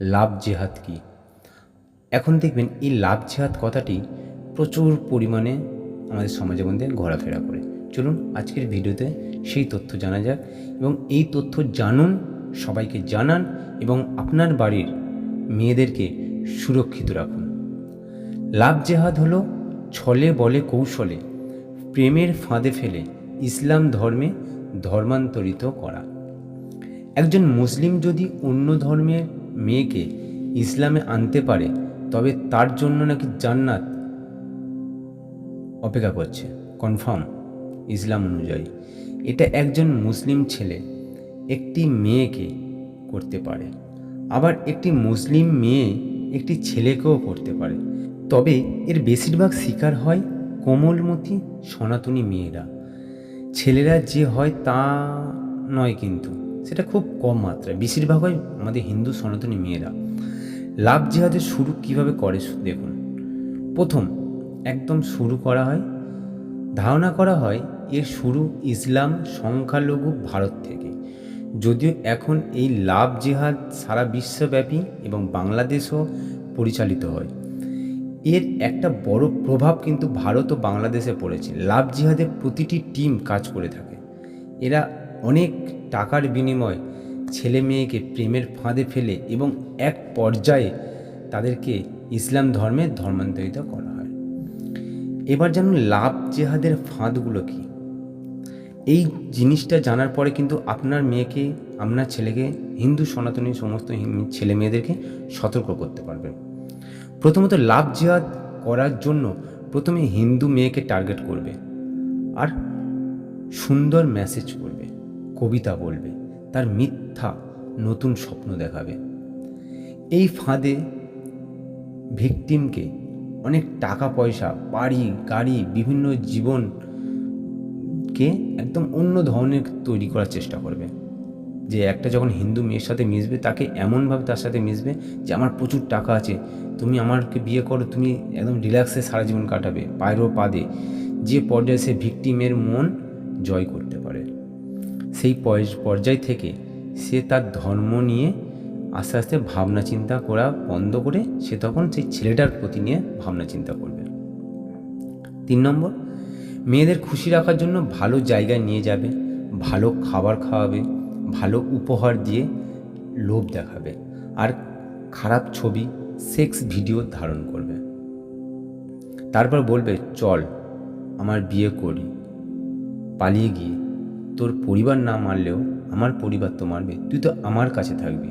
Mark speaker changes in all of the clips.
Speaker 1: লাভ জেহাদ কি? এখন দেখবেন এই লাভ জেহাদ কথাটি প্রচুর পরিমাণে আমাদের সমাজের মধ্যে ঘোরাফেরা করে। চলুন আজকের ভিডিওতে সেই তথ্য জানা যাক এবং এই তথ্য জানুন, সবাইকে জানান এবং আপনার বাড়ির মেয়েদেরকে সুরক্ষিত রাখুন। লাভ জেহাদ হলো ছলে বলে কৌশলে প্রেমের ফাঁদে ফেলে ইসলাম ধর্মে ধর্মান্তরিত করা। একজন মুসলিম যদি অন্য ধর্মের মেয়েকে ইসলামে আনতে পারে, তবে তার জন্য নাকি জান্নাত অপেক্ষা করছে। কনফার্ম, ইসলাম অনুযায়ী। এটা একজন মুসলিম ছেলে একটি মেয়েকে করতে পারে, আবার একটি মুসলিম মেয়ে একটি ছেলেকেও করতে পারে। তবে এর বেশিরভাগ শিকার হয় কোমলমতি সনাতনী মেয়েরা। ছেলেরা যে হয় তা নয় কিন্তু। সেটা খুব কম মাত্রায়। বেশিরভাগ হয় আমাদের হিন্দু সনাতনী মেয়েরা। লাভ জেহাদের শুরু কীভাবে করে দেখুন। প্রথম, একদম শুরু করা হয়, ধারণা করা হয় এর শুরু ইসলাম সংখ্যালঘু ভারত থেকে। যদিও এখন এই লাভ জেহাদ সারা বিশ্বব্যাপী এবং বাংলাদেশও পরিচালিত হয়। এর একটা বড় প্রভাব কিন্তু ভারত ও বাংলাদেশে পড়েছে। লাভ জিহাদে প্রতিটি টিম কাজ করে থাকে। এরা অনেক টাকার বিনিময়ে ছেলে মেয়েকে প্রেমের ফাঁদে ফেলে এবং এক পর্যায়ে তাদেরকে ইসলাম ধর্মে ধর্মান্তরিত করা হয়। এবার জানুন লাভ জেহাদের ফাঁদগুলো কী? এই জিনিসটা জানার পরে কিন্তু আপনার মেয়েকে, আপনার ছেলেকে, হিন্দু সনাতনী সমস্ত ছেলে মেয়েদেরকে সতর্ক করতে পারবেন। প্রথমত লাভ জিহাদ করার জন্য প্রথমে হিন্দু মেয়েকে টার্গেট করবে। আর সুন্দর মেসেজ করবে। কবিতা বলবে, তার মিথ্যা নতুন স্বপ্ন দেখাবে। এই ফাঁদে ভিকটিমকে অনেক টাকা পয়সা, বাড়ি, গাড়ি, বিভিন্ন জীবনকে একদম অন্য ধরনের তৈরি করার চেষ্টা করবে। যে একটা যখন হিন্দু মেয়ের সাথে মিশবে, তাকে এমনভাবে তার সাথে মিশবে যে, আমার প্রচুর টাকা আছে, তুমি আমাকে বিয়ে করো, তুমি একদম রিল্যাক্সে সারা জীবন কাটাবে পায়েরও পাদে যে পর্যায়ে সে ভিকটিমের মন জয় করতে সেই পর্যায় থেকে সে তার ধর্ম নিয়ে আস্তে আস্তে ভাবনা চিন্তা করা বন্ধ করে সে তখন সেই ছেলেটার প্রতি নিয়ে ভাবনা চিন্তা করবে। তিন নম্বর, মেয়েদের খুশি রাখার জন্য ভালো জায়গায় নিয়ে যাবে, ভালো খাবার খাওয়াবে, ভালো উপহার দিয়ে লোভ দেখাবে আর খারাপ ছবি, সেক্স ভিডিও ধারণ করবে। তারপর বলবে, চল, আমার বিয়ে করি। পালিয়ে গিয়ে তোর পরিবার না মারলেও আমার পরিবার তো মারবে তুই তো আমার কাছে থাকবি।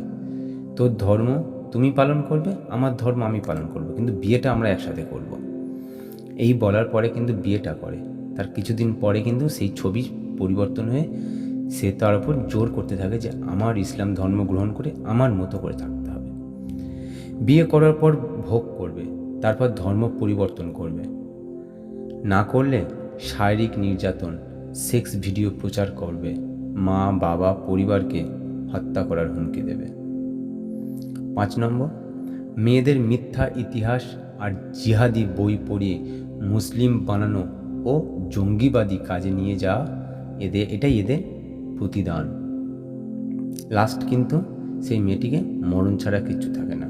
Speaker 1: তোর ধর্ম তুমি পালন করবে, আমার ধর্ম আমি পালন করব, কিন্তু বিয়েটা আমরা একসাথে করব। এই বলার পরে কিন্তু বিয়েটা করে। তার কিছুদিন পরে কিন্তু সেই ছবি পরিবর্তন হয়ে সে তার উপর জোর করতে থাকে যে আমার ইসলাম ধর্ম গ্রহণ করে আমার মতো করে থাকতে হবে। বিয়ে করার পর ভোগ করবে, তারপর ধর্ম পরিবর্তন করবে। না করলে শারীরিক নির্যাতন সেক্স ভিডিও প্রচার করবে। মা, বাবা, পরিবারকে হত্যা করার হুমকি দেবে। পাঁচ নম্বর, মেয়েদের মিথ্যা ইতিহাস আর জিহাদি বই পড়িয়ে মুসলিম বানানো ও জঙ্গিবাদী কাজে নিয়ে যাওয়া, এদের, এটাই এদের প্রতিদান। লাস্ট কিন্তু সেই মেয়েটিকে মরণ ছাড়া কিচ্ছু থাকে না।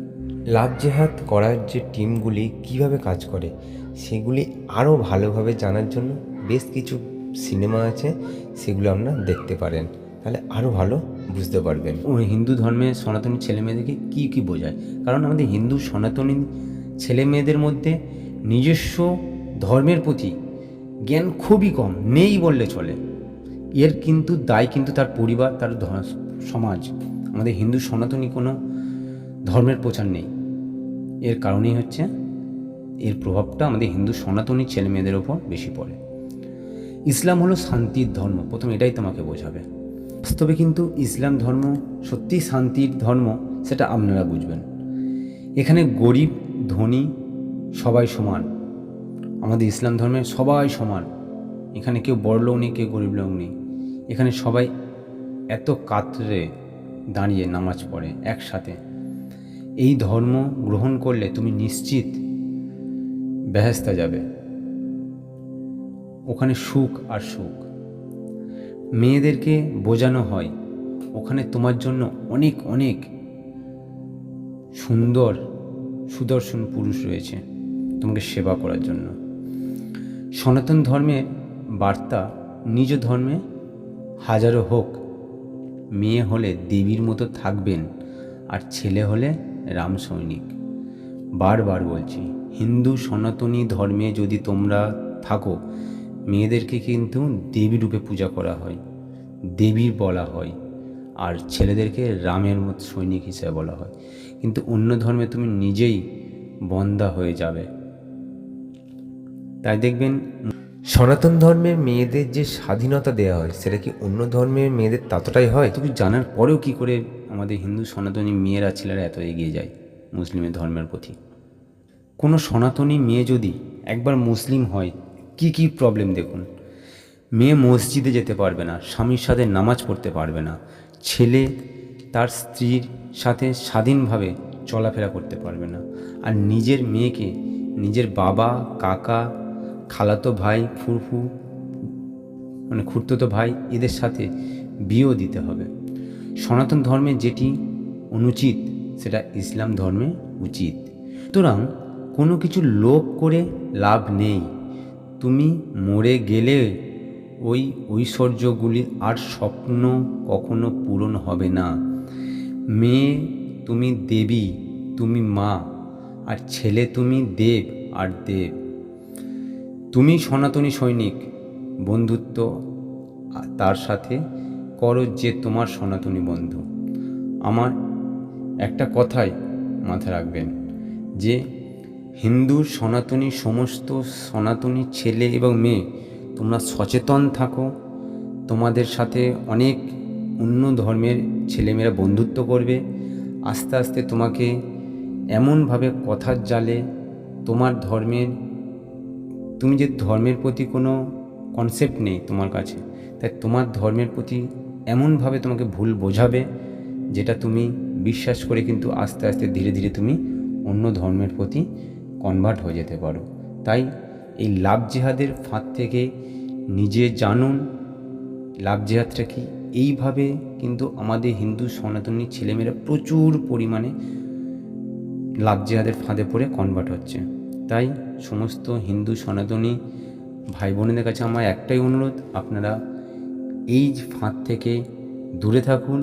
Speaker 1: লাভ জেহাদ করার যে টিমগুলি কীভাবে কাজ করে, সেগুলি আরও ভালোভাবে জানার জন্য বেশ কিছু সিনেমা আছে, সেগুলো আপনারা দেখতে পারেন। তাহলে আরও ভালো বুঝতে পারবেন। হিন্দু ধর্মে সনাতনী ছেলে মেয়েদেরকে কী কী বোঝায়? কারণ আমাদের হিন্দু সনাতনী ছেলে মেয়েদের মধ্যে নিজস্ব ধর্মের প্রতি জ্ঞান খুবই কম, নেই বললে চলে। এর কিন্তু দায় কিন্তু তার পরিবার, তার সমাজ। আমাদের হিন্দু সনাতনী কোনো ধর্মের প্রচার নেই। এর কারণেই হচ্ছে এর প্রভাবটা আমাদের হিন্দু সনাতনী ছেলে মেয়েদের ওপর বেশি পড়ে। ইসলাম হলো শান্তির ধর্ম। প্রথম এটাই তোমাকে বোঝাবে। বাস্তবে কিন্তু ইসলাম ধর্ম সত্যি শান্তির ধর্ম, সেটা আপনারা বুঝবেন। এখানে গরিব, ধনী সবাই সমান। আমাদের ইসলাম ধর্মে সবাই সমান। এখানে কেউ বড় লোক নেই, কেউ গরিব লোক নেই। এখানে সবাই এত কাতরে দাঁড়িয়ে নামাজ পড়ে একসাথে। এই ধর্ম গ্রহণ করলে তুমি নিশ্চিত বেহেস্তা যাবে। ওখানে সুখ আর সুখ। মেয়েদেরকে বোঝানো হয়, ওখানে তোমার জন্য অনেক অনেক সুন্দর সুদর্শন পুরুষ রয়েছে তোমাকে সেবা করার জন্য। সনাতন ধর্মের বার্তা, নিজ ধর্মে হাজারো হোক, মেয়ে হলে দেবীর মতো থাকবেন আর ছেলে হলে রাম সৈনিক। বারবার বলছি, হিন্দু সনাতনী ধর্মে যদি তোমরা থাকো মেয়েদেরকে কিন্তু দেবী রূপে পূজা করা হয় দেবীর বলা হয় আর ছেলেদেরকে রামের মতো সৈনিক হিসেবে বলা হয়। কিন্তু অন্য ধর্মে তুমি নিজেই বন্দা হয়ে যাবে। তাই দেখবেন
Speaker 2: সনাতন ধর্মের মেয়েদের যে স্বাধীনতা দেওয়া হয় সেটা কি অন্য ধর্মের মেয়েদের ততটাই হয়?
Speaker 1: এতটুকু জানার পরেও কি করে আমাদের হিন্দু সনাতনী মেয়েরা ছেলেরা এত এগিয়ে যায় মুসলিমের ধর্মের প্রতি? কোনো সনাতনী মেয়ে যদি একবার মুসলিম হয় কি কি প্রবলেম দেখুন? মেয়ে মসজিদে যেতে পারবে না, স্বামীর সাথে নামাজ পড়তে পারবে না, ছেলে তার স্ত্রীর সাথে স্বাধীনভাবে চলাফেরা করতে পারবে না। আর নিজের মেয়েকে, নিজের বাবা, কাকা, খালাতো ভাই, ফুরফু মানে খুড়তুতো ভাই, এদের সাথে বিয়েও দিতে হবে। সনাতন ধর্মে যেটি অনুচিত, সেটা ইসলাম ধর্মে উচিত। সুতরাং কোনো কিছু লোভ করে লাভ নেই। তুমি মরে গেলে ওই ঐশ্বর্যগুলি আর স্বপ্ন কখনো পূরণ হবে না। মেয়ে, তুমি দেবী, তুমি মা, আর ছেলে তুমি দেব আর দেব। তুমি সনাতনী সৈনিক, বন্ধুত্ব তার সাথে করো যে তোমার সনাতনী বন্ধু। আমার একটা কথাই মাথায় রাখবেন যে হিন্দু, সনাতনী, সমস্ত সনাতনী ছেলে এবং মেয়ে, তোমরা সচেতন থাকো। তোমাদের সাথে অনেক অন্য ধর্মের ছেলেমেয়েরা বন্ধুত্ব করবে। আস্তে আস্তে তোমাকে এমনভাবে কথার জালে তোমার ধর্মের, তুমি যে ধর্মের প্রতি কোনো কনসেপ্ট নেই তোমার কাছে, তাই তোমার ধর্মের প্রতি এমনভাবে তোমাকে ভুল বোঝাবে, যেটা তুমি বিশ্বাস করে কিন্তু আস্তে আস্তে ধীরে ধীরে তুমি অন্য ধর্মের প্রতি কনভার্ট হয়ে যেতে পারো। তাই এই লাভ জেহাদের ফাঁদ থেকে নিজে জানুন লাভ জেহাদটা কি? এইভাবে কিন্তু আমাদের হিন্দু সনাতনী ছেলেমেয়েরা প্রচুর পরিমাণে লাভ জেহাদের ফাঁদে পড়ে কনভার্ট হচ্ছে। তাই সমস্ত হিন্দু সনাতনী ভাই বোনেদের কাছে আমার একটাই অনুরোধ, আপনারা এই ফাঁদ থেকে দূরে থাকুন,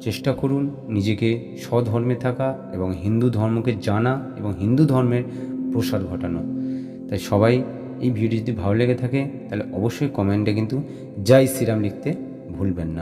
Speaker 1: চেষ্টা করুন নিজেকে স্বধর্মে থাকা এবং হিন্দু ধর্মকে জানা এবং হিন্দু ধর্মের প্রসার ঘটানো। তাই সবাই এই ভিডিও যদি ভালো লেগে থাকে, তাহলে অবশ্যই কমেন্টে কিন্তু জয় শ্রীরাম লিখতে ভুলবেন না।